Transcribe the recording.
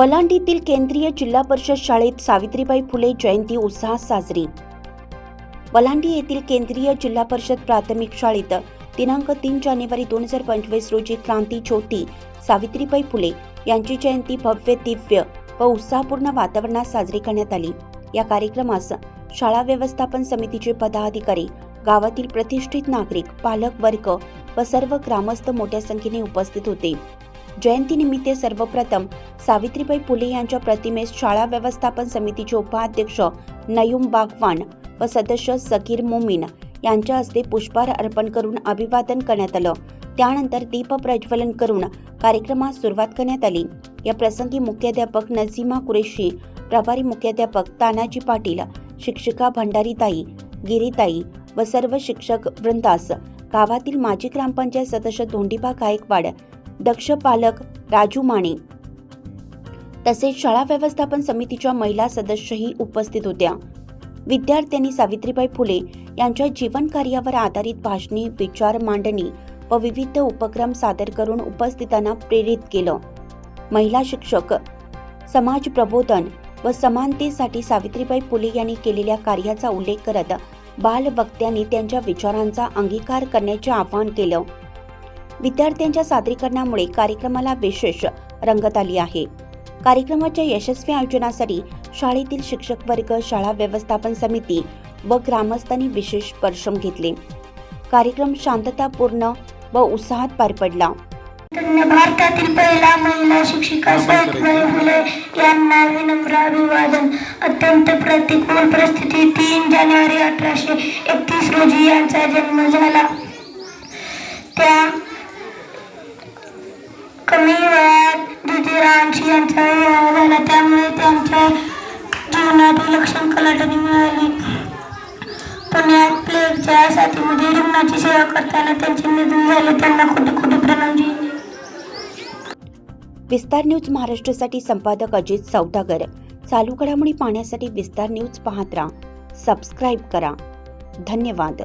वलांडीतील केंद्रीय जिल्हा परिषद शाळेत सावित्रीबाई फुले जयंती उत्साहात साजरी. वलांडी येथील केंद्रीय जिल्हा परिषद प्राथमिक शाळेत दिनांक तीन जानेवारी दोन हजार पंचवीस रोजी क्रांती ज्योती सावित्रीबाई फुले यांची जयंती भव्य दिव्य व उत्साहपूर्ण वातावरणात साजरी करण्यात आली. या कार्यक्रमास शाळा व्यवस्थापन समितीचे पदाधिकारी गावातील प्रतिष्ठित नागरिक पालक वर्ग व सर्व ग्रामस्थ मोठ्या संख्येने उपस्थित होते. जयंतीनिमित्त सर्वप्रथम सावित्रीबाई फुले यांच्या प्रतिमेस शाळा व्यवस्थापन समितीचे उपाध्यक्ष नयूम बागवान व सदस्य सकीर मोमीन यांच्या हस्ते पुष्पहार अर्पण करून अभिवादन करण्यात आलं. त्यानंतर दीप प्रज्वलन करून कार्यक्रमास सुरुवात करण्यात आली. या प्रसंगी मुख्याध्यापक नझीमा कुरेशी प्रभारी मुख्याध्यापक तानाजी पाटील शिक्षिका भंडारीताई गिरीताई व सर्व शिक्षक वृंदास गावातील माजी ग्रामपंचायत सदस्य धोंडीबा गायकवाड दक्ष पालक राजू माने. तसेच शाळा व्यवस्थापन समितीच्या महिला सदस्यही उपस्थित होत्या. विद्यार्थ्यांनी सावित्रीबाई फुले यांच्या जीवन कार्यावर आधारित भाषणे विचार मांडणी व विविध उपक्रम सादर करून उपस्थितांना प्रेरित केलं. महिला शिक्षक समाज प्रबोधन व समानतेसाठी सावित्रीबाई फुले यांनी केलेल्या कार्याचा उल्लेख करत बालवक्त्यांनी त्यांच्या विचारांचा अंगीकार करण्याचे आवाहन केलं. विद्यार्थ्यांच्या सादरीकरणामुळे कार्यक्रमाला विशेष रंगत आली आहे. कार्यक्रमाच्या यशस्वी आयोजनासाठी शाळेतील शिक्षक वर्ग शाळा व्यवस्थापन समिती व ग्रामस्थांनी विशेष परिश्रम घेतले. कार्यक्रम शांततापूर्ण व उत्साहात पार पडला. भारतातील पहिला महिला शिक्षिका सावित्रीबाई फुले यांना विनम्र अभिवादन. अत्यंत प्रतिकूल परिस्थिती तीन जानेवारी अठराशे एकतीस रोजी यांचा जन्म झाला. वयात यांचा विवाह झाला त्यामुळे त्यांच्या जीवनात विलक्षण कलाटणी मिळाली. पुण्यात प्लेगच्या साथीमध्ये म्हणजे रुग्णाची सेवा करताना त्यांचे निधन झाले त्यांना खोटे खोटे प्रणाम विस्तार न्यूज महाराष्ट्रासाठी संपादक अजित सौदागर. चालू घडामोडी पाहण्यासाठी विस्तार न्यूज पाहत राहा. सबस्क्राईब करा. धन्यवाद.